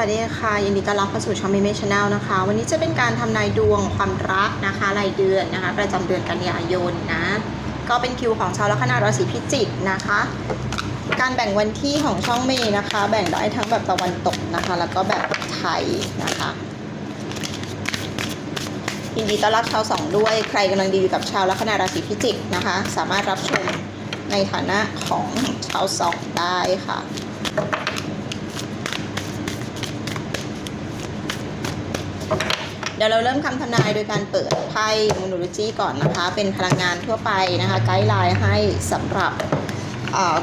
วัสดีค่ะยินดีต้อนรับเข้าสู่ช่องมิเมชแนลนะคะ วันนี้จะเป็นการทำนายดวงความรักนะคะรายเดือนนะคะ ประจำเดือนกันยายนนะ ก็เป็นคิวของชาวลัคนาราศีพิจิกนะคะ การแบ่งวันที่ของช่องเมย์นะคะ แบ่งได้ทั้งแบบตะวันตกนะคะ แล้วก็แบบไทยนะคะยินดีต้อนรับชาวสองด้วยใครกำลังดีอยู่กับชาวลัคนาราศีพิจิกนะคะ สามารถรับชมในฐานะของชาวสองได้ค่ะ ดี๋ยวเราเริ่มคำทำนายโดยการเปิดไพ่มูนูโลจีก่อนนะคะ เป็นพลังงานทั่วไปนะคะ ไกด์ไลน์ให้สำหรับ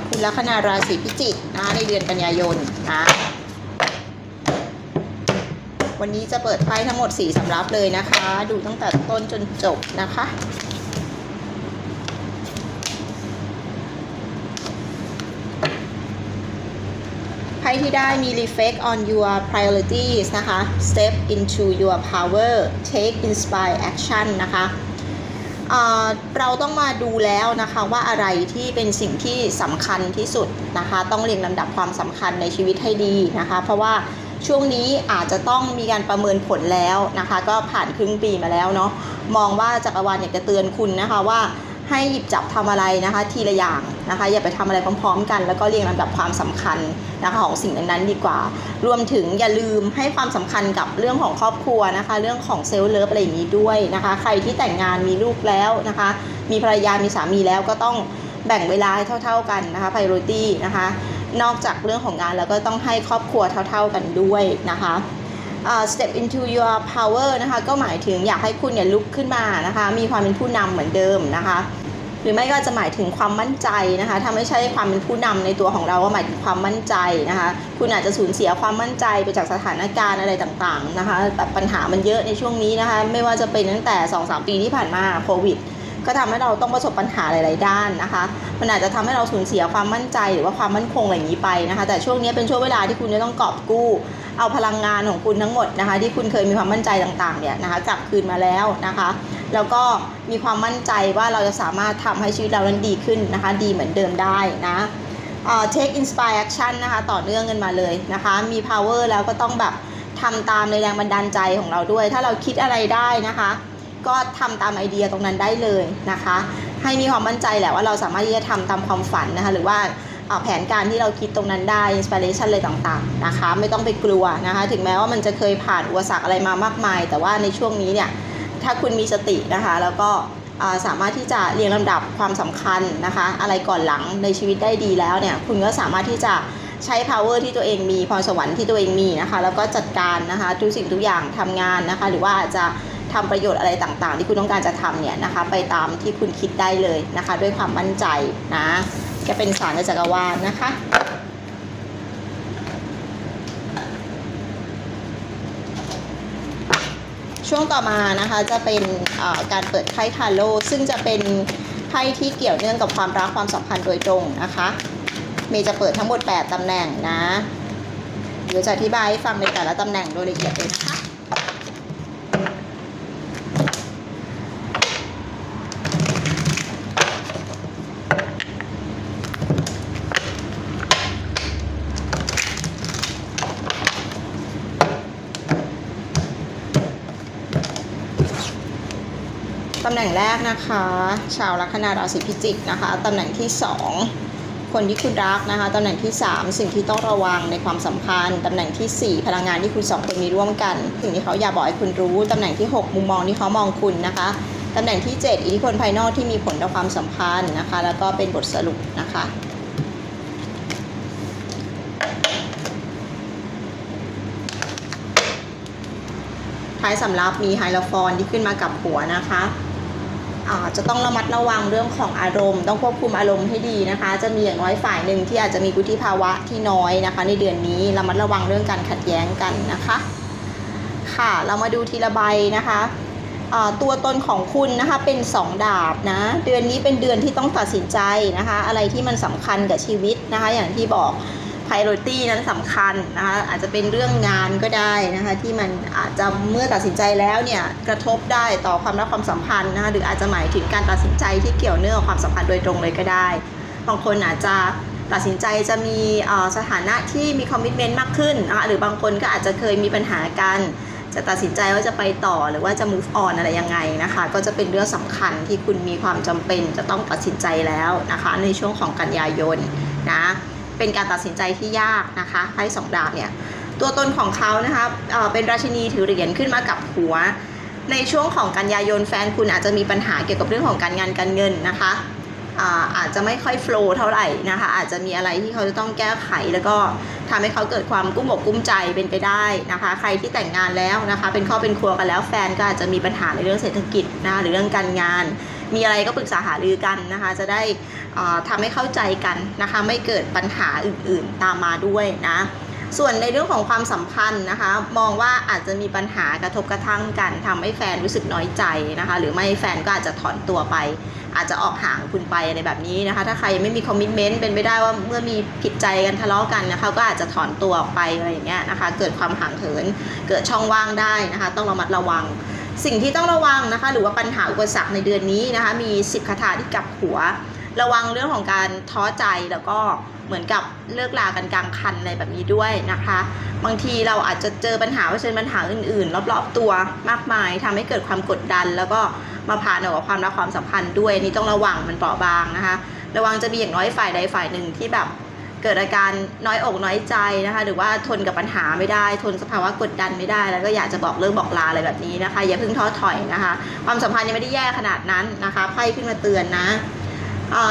คุณลัคนาราศีพิจิกนะคะในเดือนกันยายนนะวันนี้จะเปิดไพ่ทั้งหมด 4สำรับเลยนะคะ ดูตั้งแต่ต้นจนจบนะคะ ที่ได้มี reflect on your priorities นะคะ step into your power take inspire action นะคะเเราต้องมาดูแล้วนะคะว่าอะไรที่เป็นสิ่งที่สำคัญที่สุดนะคะ ต้องเรียงลำดับความสำคัญในชีวิตให้ดีนะคะ เพราะว่าช่วงนี้อาจจะต้องมีการประเมินผลแล้วนะคะ ก็ผ่านครึ่งปีมาแล้วเนาะมองว่าจักรวาลอยากจะเตือนคุณนะคะว่า ให้หยิบจับทำอะไรนะคะทีละอย่างนะคะอย่าไปทำอะไรพร้อมๆ กัน แล้วก็เรียงลำดับความสำคัญนะคะของสิ่งนั้นๆดีกว่า รวมถึงอย่าลืมให้ความสำคัญกับเรื่องของครอบครัวนะคะ เรื่องของเซลล์เลิฟอะไรอย่างนี้ด้วยนะคะ ใครที่แต่งงานมีลูกแล้วนะคะ มีภรรยามีสามีแล้วก็ต้องแบ่งเวลาให้เท่า ๆกันนะคะ priority นะคะ นอกจากเรื่องของงานแล้วก็ต้องให้ครอบครัวเท่า ๆกันด้วยนะคะ step into your power นะคะก็หมายถึงอยากให้คุณเนี่ยลุกขึ้นมานะคะ มีความเป็นผู้นำเหมือนเดิมนะคะหรือไม่ก็จะหมายถึงความมั่นใจนะคะ ถ้าไม่ใช่ความเป็นผู้นำในตัวของเราก็หมายถึงความมั่นใจนะคะ คุณอาจจะสูญเสียความมั่นใจไปจากสถานการณ์อะไรต่างๆนะคะแบบปัญหามันเยอะในช่วงนี้นะคะ ไม่ว่าจะเป็นตั้งแต่ 2-3 ปีที่ผ่านมาโควิด ก็ทำให้เราต้องประสบปัญหาหลายๆด้านนะคะ มันอาจจะทำให้เราสูญเสียความมั่นใจหรือว่าความมั่นคงอะไรอย่างนี้ไปนะคะ แต่ช่วงนี้เป็นช่วงเวลาที่คุณจะต้องกอบกู้ เอาพลังงานของคุณทั้งหมดนะคะ ที่คุณเคยมีความมั่นใจต่างๆเนี่ยนะคะกลับคืนมาแล้วนะคะ แล้วก็มีความมั่นใจว่าเราจะสามารถทำให้ชีวิตเรานั้นดีขึ้นนะคะ ดีเหมือนเดิมได้นะเอ่อ take inspire action นะคะต่อเนื่องกันมาเลยนะคะ มี power แล้วก็ต้องแบบทำตามในแรงบันดาลใจของเราด้วย ถ้าเราคิดอะไรได้นะคะ ก็ทำตามไอเดียตรงนั้นได้เลยนะคะ ให้มีความมั่นใจแหละว่าเราสามารถที่จะทำตามความฝันนะคะ หรือว่า แผนการที่เราคิดตรงนั้นได้ inspiration อะไรต่างๆนะคะ ไม่ต้องไปกลัวนะคะ ถึงแม้ว่ามันจะเคยผ่านอุปสรรคอะไรมามากมาย แต่ว่าในช่วงนี้เนี่ยถ้าคุณมีสตินะคะ แล้วก็สามารถที่จะเรียงลำดับความสำคัญนะคะ อะไรก่อนหลังในชีวิตได้ดีแล้วเนี่ย คุณก็สามารถที่จะใช้ power ที่ตัวเองมีพรสวรรค์ที่ตัวเองมีนะคะ แล้วก็จัดการนะคะทุกสิ่งทุกอย่างทำงานนะคะ หรือว่าอาจจะทำประโยชน์อะไรต่างๆ ที่คุณต้องการจะทำเนี่ยนะคะ ไปตามที่คุณคิดได้เลยนะคะ ด้วยความมั่นใจนะ จะเป็นสารในจักรวาลนะคะ ช่วงต่อมานะคะจะเป็นการเปิดไพ่ทาโร่ซึ่งจะเป็นไพ่ที่เกี่ยวเนื่องกับความรักความสัมพันธ์โดยตรงนะคะเมย์จะเปิดทั้งหมด 8ตำแหน่งนะ เดี๋ยวจะอธิบายให้ฟังในแต่ละตำแหน่งโดยละเอียดเลยนะคะ หน่งแรกนะคะ ชาวลัคนาราศีพิจิกนะคะตำแหน่งที่ 2 คนที่คุณรักนะคะตำแหน่งที่ 3 สิ่งที่ต้องระวังในความสัมพันธ์ตำแหน่งทีสี่4 พลังงานที่คุณสองคนมีร่วมกัน สิ่งที่เขาอยากบอกให้คุณรู้ตำแหน่งที่ 6 มุมมองที่เขามองคุณนะคะตำแหน่งที่ 7 อิทธิพลภายนอกที่มีผลต่อความสัมพันธ์นะคะ แล้วก็เป็นบทสรุปนะคะท้ายสำรับมีไฮโลฟอนที่ขึ้นมากับหัวนะคะ จะต้องระมัดระวังเรื่องของอารมณ์ ต้องควบคุมอารมณ์ให้ดีนะคะ จะมีอย่างน้อยฝ่ายหนึ่งที่อาจจะมีวุฒิภาวะที่น้อยนะคะ ในเดือนนี้ระมัดระวังเรื่องการขัดแย้งกันนะคะ ค่ะ เรามาดูทีละใบนะคะตัวตนของคุณนะคะเป็น 2 ดาบนะเดือนนี้เป็นเดือนที่ต้องตัดสินใจนะคะ อะไรที่มันสำคัญกับชีวิตนะคะ อย่างที่บอก priority นั้นสำคัญนะคะอาจจะเป็นเรื่องงานก็ได้นะคะที่มันอาจจะเมื่อตัดสินใจแล้วเนี่ยกระทบได้ต่อความรักความสัมพันธ์นะคะหรืออาจจะหมายถึงการตัดสินใจที่เกี่ยวเนื่องกับความสัมพันธ์โดยตรงเลยก็ได้ บางคนอาจจะตัดสินใจจะมีสถานะที่มีคอมมิชเมนต์มากขึ้นนะคะหรือบางคนก็อาจจะเคยมีปัญหากันจะตัดสินใจว่าจะไปต่อหรือว่าจะ move on อะไรยังไงนะคะ ก็จะเป็นเรื่องสำคัญที่คุณมีความจำเป็นจะต้องตัดสินใจแล้วนะคะ ในช่วงของกันยายนนะ เป็นการตัดสินใจที่ยากนะคะไพ่สองดาบเนี่ยตัวตนของเขานะคะเเป็นราชินีถือเหรียญขึ้นมากับหัว ในช่วงของกันยายนแฟนคุณอาจจะมีปัญหาเกี่ยวกับเรื่องของการงานการเงินนะคะอาอาจจะไม่ค่อยโฟล์เท่าไหร่นะคะอาจจะมีอะไรที่เขาจะต้องแก้ไข แล้วก็ทำให้เขาเกิดความกุ้มอกกุ้มใจเป็นไปได้นะคะ ใครที่แต่งงานแล้วนะคะเป็นครอบเป็นครัวกันแล้วแฟนก็อาจจะมีปัญหาในเรื่องเศรษฐกิจนะคะหรือเรื่องการงาน มีอะไรก็ปรึกษาหารือกันนะคะจะได้ ทำให้เข้าใจกันนะคะไม่เกิดปัญหาอื่นๆตามมาด้วยนะส่วนในเรื่องของความสัมพันธ์นะคะ มองว่าอาจจะมีปัญหากระทบกระทั่งกันทำให้แฟนรู้สึกน้อยใจนะคะ หรือไม่แฟนก็อาจจะถอนตัวไป อาจจะออกห่างคุณไปอะไรแบบนี้นะคะ ถ้าใครยังไม่มีคอมมิชเมนต์เป็นไปได้ว่าเมื่อมีผิดใจกันทะเลาะกันนะคะ ก็อาจจะถอนตัวออกไปอะไรอย่างเงี้ยนะคะ เกิดความห่างเหิน เกิดช่องว่างได้นะคะ ต้องระมัดระวัง สิ่งที่ต้องระวังนะคะ หรือว่าปัญหาอุปสรรคในเดือนนี้นะคะ มี10คาถาที่กลับหัว ระวังเรื่องของการท้อใจแล้วก็เหมือนกับเลิกลากันกลางคันอะไรแบบนี้ด้วยนะคะ บางทีเราอาจจะเจอปัญหาเผชิญปัญหาอื่น ๆ รอบๆตัวมากมายทำให้เกิดความกดดัน แล้วก็มาผ่านกับความรักความสัมพันธ์ด้วยนี่ต้องระวังมันเปราะบางนะคะ ระวังจะมีอย่างน้อยฝ่ายใดฝ่ายหนึ่งที่แบบเกิดอาการน้อยอกน้อยใจนะคะ หรือว่าทนกับปัญหาไม่ได้ ทนสภาวะกดดันไม่ได้ แล้วก็อยากจะบอกเลิกบอกลาอะไรแบบนี้นะคะ อย่าเพิ่งท้อถอยนะคะ ความสัมพันธ์ยังไม่ได้แย่ขนาดนั้นนะคะไพ่ขึ้นมาเตือนนะ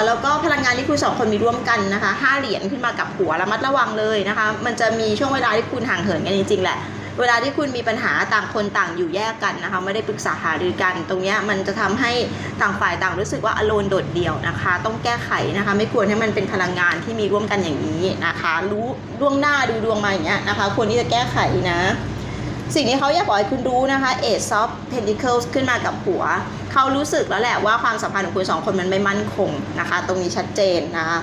แล้วก็พลังงานที่คุณสองคนมีร่วมกันนะคะห้าเหรียญขึ้นมากับหัวระมัดระวังเลยนะคะ มันจะมีช่วงเวลาที่คุณห่างเหินกันจริงๆแหละเวลาที่คุณมีปัญหาต่างคนต่างอยู่แยกกันนะคะไม่ได้ปรึกษาหารือกัน ตรงนี้มันจะทำให้ต่างฝ่ายต่างรู้สึกว่าอโลนโดดเดี่ยวนะคะ ต้องแก้ไขนะคะ ไม่ควรให้มันเป็นพลังงานที่มีร่วมกันอย่างนี้นะคะ รู้ล่วงหน้าดูดวงมาอย่างเงี้ยนะคะ ควรที่จะแก้ไขนะ สิ่งที่เขาอยากบอกให้คุณรู้นะคะ Ace of Pentacles ขึ้นมากับหัว เขารู้สึกแล้วแหละว่าความสัมพันธ์ของคุณสองคนมันไม่มั่นคงนะคะ ตรงนี้ชัดเจนนะคะ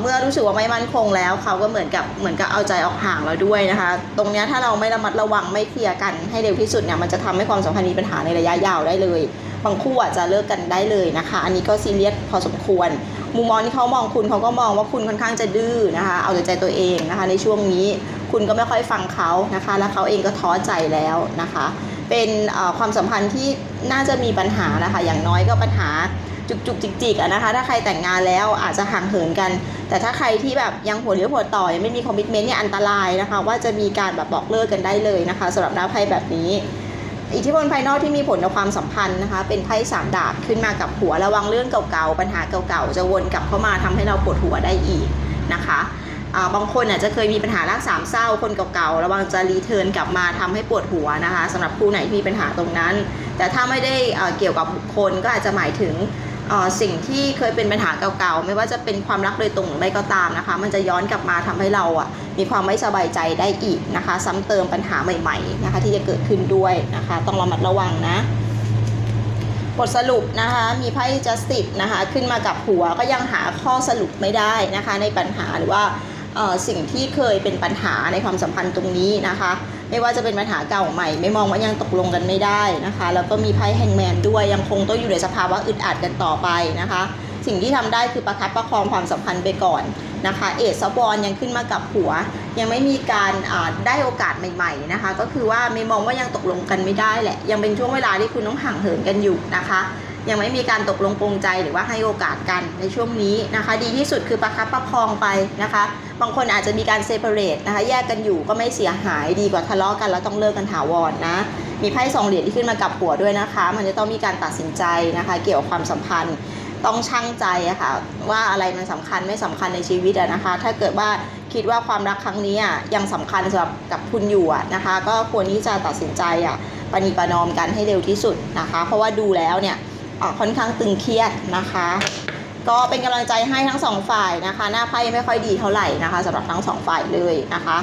เมื่อรู้สึกว่าไม่มั่นคงแล้ว เขาก็เหมือนกับเหมือนกับเอาใจออกห่างเราด้วยนะคะ ตรงนี้ถ้าเราไม่ระมัดระวังไม่เคลียร์กันให้เร็วที่สุดเนี่ยมันจะทำให้ความสัมพันธ์มีปัญหาในระยะยาวได้เลย บางคู่อาจจะเลิกกันได้เลยนะคะ อันนี้ก็ซีเรียสพอสมควร มุมมองที่เขามองคุณเขาก็มองว่าคุณค่อนข้างจะดื้อนะคะ เอาแต่ใจตัวเองนะคะ ในช่วงนี้ คุณก็ไม่ค่อยฟังเขานะคะ แล้วเขาเองก็ท้อใจแล้วนะคะ เป็นความสัมพันธ์ที่น่าจะมีปัญหานะคะ อย่างน้อยก็ปัญหาจุกจุกจิกจิกๆนะคะ ถ้าใครแต่งงานแล้วอาจจะห่างเหินกัน แต่ถ้าใครที่แบบยังหัวเลี้ยวหัวต่อยังไม่มีคอมมิชเมนต์เนี่ยอันตรายนะคะ ว่าจะมีการแบบบอกเลิกกันได้เลยนะคะสำหรับหน้าไพ่แบบนี้ อิทธิพลภายนอกที่มีผลต่อความสัมพันธ์นะคะ เป็นไพ่สามดาบขึ้นมากับหัวระวังเรื่องเก่าๆปัญหาเก่าๆจะวนกลับเข้ามาทำให้เราปวดหัวได้อีกนะคะ บางคนอาจจะเคยมีปัญหารักสามเศร้าคนเก่าๆ ระวังจะรีเทิร์นกลับมาทำให้ปวดหัวนะคะสำหรับคู่ไหนที่มีปัญหาตรงนั้น แต่ถ้าไม่ได้เกี่ยวกับบุคคลก็อาจจะหมายถึงสิ่งที่เคยเป็นปัญหาเก่าๆ ไม่ว่าจะเป็นความรักโดยตรงหรือไม่ก็ตามนะคะ มันจะย้อนกลับมาทำให้เราอะมีความไม่สบายใจได้อีกนะคะ ซ้ำเติมปัญหาใหม่ๆนะคะที่จะเกิดขึ้นด้วยนะคะ ต้องระมัดระวังนะบทสรุปนะคะมีไพ่ justice นะคะขึ้นมากับหัวก็ยังหาข้อสรุปไม่ได้นะคะในปัญหาหรือว่า สิ่งที่เคยเป็นปัญหาในความสัมพันธ์ตรงนี้นะคะ ไม่ว่าจะเป็นปัญหาเก่าใหม่ ไม่มองว่ายังตกลงกันไม่ได้นะคะ แล้วก็มีไพ่แฮงแมนด้วยยังคงต้องอยู่ในสภาวะอึดอัดกันต่อไปนะคะ สิ่งที่ทำได้คือประคับประคองความสัมพันธ์ไปก่อนนะคะเอซบอลยังขึ้นมากับหัว ยังไม่มีการได้โอกาสใหม่ๆนะคะ ก็คือว่าไม่มองว่ายังตกลงกันไม่ได้แหละ ยังเป็นช่วงเวลาที่คุณต้องห่างเหินกันอยู่นะคะ ยังไม่มีการตกลงปรงใจหรือว่าให้โอกาสกันในช่วงนี้นะคะ ดีที่สุดคือประคับประคองไปนะคะ บางคนอาจจะมีการเซ p a r a t e นะคะ แยกกันอยู่ก็ไม่เสียหายดีกว่าทะเลาะกันแล้วต้องเลิกกันถาวรนะมีไพ่สองเหรียญที่ขึ้นมากับหัวด้วยนะคะ มันจะต้องมีการตัดสินใจนะคะ เกี่ยวกับความสัมพันธ์ต้องชั่งใจอะค่ะว่าอะไรมันสำคัญไม่สำคัญในชีวิตอะนะคะ ถ้าเกิดว่าคิดว่าความรักครั้งนี้อะยังสำคัญสำหรับกับคุณอยู่อะนะคะ ก็ควรที่จะตัดสินใจอะปณีประนอมกันให้เร็วที่สุดนะคะ เพราะว่าดูแล้วเนี่ย ค่อนข้างตึงเครียดนะคะ ก็เป็นกำลังใจให้ทั้งสองฝ่ายนะคะ หน้าไพ่ไม่ค่อยดีเท่าไหร่นะคะสำหรับทั้งสองฝ่ายเลยนะคะ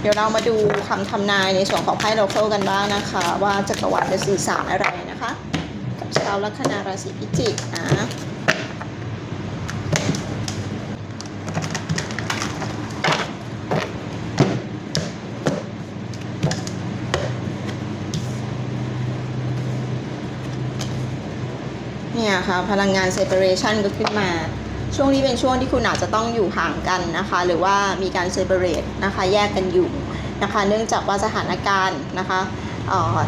เดี๋ยวเรามาดูคำทำนายในส่วนของไพ่โลเคอลกันบ้างนะคะ ว่าจักรวาลจะสื่อสารอะไรนะคะ กับชาวลัคนาราศีพิจิกนะ เนี่ยค่ะพลังงาน separation ก็ขึ้นมา ช่วงนี้เป็นช่วงที่คุณอาจจะต้องอยู่ห่างกันนะคะ หรือว่ามีการ separate นะคะแยกกันอยู่นะคะ เนื่องจากว่าสถานการณ์นะคะออ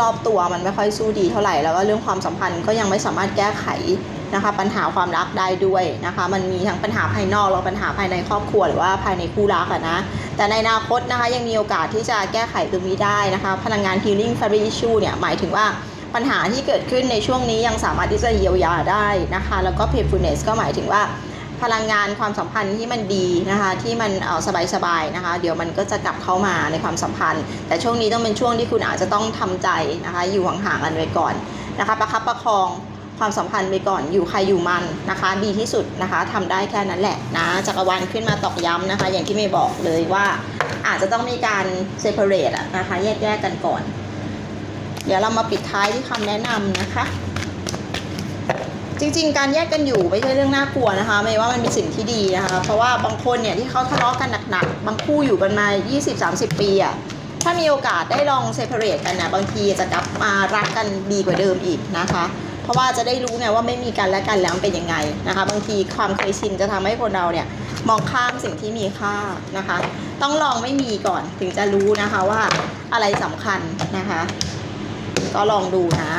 รอบๆตัวมันไม่ค่อยสู้ดีเท่าไหร่แล้วก็เรื่องความสัมพันธ์ก็ยังไม่สามารถแก้ไขนะคะ ปัญหาความรักได้ด้วยนะคะ มันมีทั้งปัญหาภายนอกแล้วปัญหาภายในครอบครัวหรือว่าภายในคู่รักะนะแต่ในอนาคตนะคะยังมีโอกาสที่จะแก้ไขตรงนี้ได้นะคะ พลังงาน healing fairy issue เนี่ยหมายถึงว่า ปัญหาที่เกิดขึ้นในช่วงนี้ยังสามารถที่จะเยียวยาได้นะคะ แล้วก็ playfulness ก็หมายถึงว่าพลังงานความสัมพันธ์ที่มันดีนะคะ ที่มันเออสบายๆนะคะ เดี๋ยวมันก็จะกลับเข้ามาในความสัมพันธ์ แต่ช่วงนี้ต้องเป็นช่วงที่คุณอาจจะต้องทำใจนะคะ อยู่ห่างๆกันไว้ก่อนนะคะ ประคับประคองความสัมพันธ์ไปก่อนอยู่ใครอยู่มันนะคะ ดีที่สุดนะคะทำได้แค่นั้นแหละนะจักรวาลขึ้นมาตอกย้ำนะคะ อย่างที่เมย์บอกเลยว่าอาจจะต้องมีการ separate อะนะคะแยกแยกกันก่อน เดี๋ยวเรามาปิดท้ายที่คำแนะนำนะคะ จริงๆ การแยกกันอยู่ไม่ใช่เรื่องน่ากลัวนะคะไม่ว่ามันเป็นสิ่งที่ดีนะคะ เพราะว่าบางคนเนี่ยที่เขาทะเลาะกันหนักๆ บางคู่อยู่กันมา 20-30 ปีอะถ้ามีโอกาสได้ลอง separate กันนะบางทีจะกลับมารักกันดีกว่าเดิมอีกนะคะ เพราะว่าจะได้รู้ไงว่าไม่มีกันและกันแล้วเป็นยังไงนะคะ บางทีความเคยชินจะทำให้คนเราเนี่ยมองข้ามสิ่งที่มีค่านะคะ ต้องลองไม่มีก่อนถึงจะรู้นะคะว่าอะไรสำคัญนะคะ ก็ลองดูนะ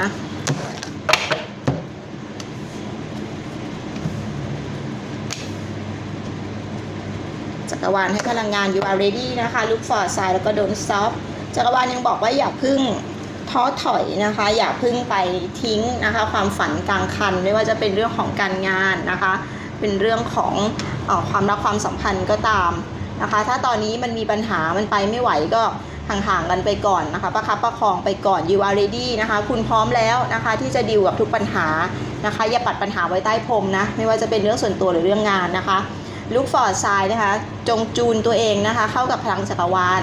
จักรวาลให้พลังงาน you are ready นะคะ look for sign แล้วก็ don't stop จักรวาลยังบอกว่าอย่าพึ่งท้อถอยนะคะ อย่าพึ่งไปทิ้งนะคะ ความฝันกลางคัน ไม่ว่าจะเป็นเรื่องของการงานนะคะ เป็นเรื่องของอความรักความสัมพันธ์ก็ตามนะคะ ถ้าตอนนี้มันมีปัญหามันไปไม่ไหวก็ ห่างๆกันไปก่อนนะคะประคับประคองไปก่อน you are ready นะคะคุณพร้อมแล้วนะคะที่จะดีลกับทุกปัญหานะคะอย่าปัดปัญหาไว้ใต้พรมนะไม่ว่าจะเป็นเรื่องส่วนตัวหรือเรื่องงานนะคะลุกฟอร์ดไซด์นะคะจงจูนตัวเองนะคะเข้ากับพลังจักรวาล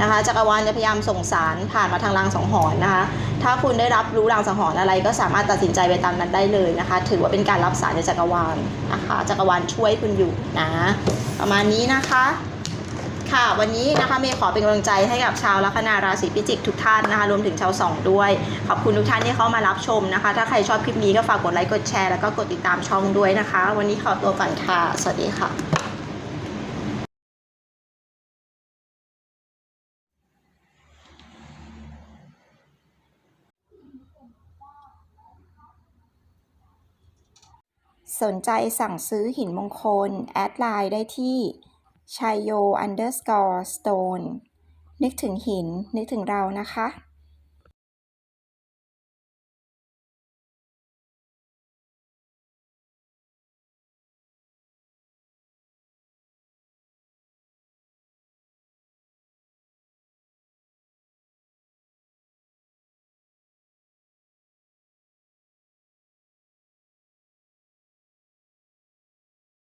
นะคะจักรวาลจะพยายามส่งสารผ่านมาทางรางสังหรณ์นะคะถ้าคุณได้รับรู้รางสังหรณ์อะไรก็สามารถตัดสินใจไปตามนั้นได้เลยนะคะ ถือว่าเป็นการรับสารจากจักรวาลนะคะจักรวาลช่วยคุณอยู่นะประมาณนี้นะคะ ค่ะ วันนี้นะคะเมย์ขอเป็นกำลังใจให้กับชาวลัคนาราศีพิจิกทุกท่านนะคะรวมถึงชาวสองด้วย ขอบคุณทุกท่านที่เข้ามารับชมนะคะ ถ้าใครชอบคลิปนี้ก็ฝากกดไลค์กดแชร์แล้วก็กดติดตามช่องด้วยนะคะ วันนี้ขอตัวก่อนค่ะ สวัสดีค่ะสนใจสั่งซื้อหินมงคล แอดไลน์ได้ที่ ชัยโย underscore stone นึกถึงหิน นึกถึงเรานะคะ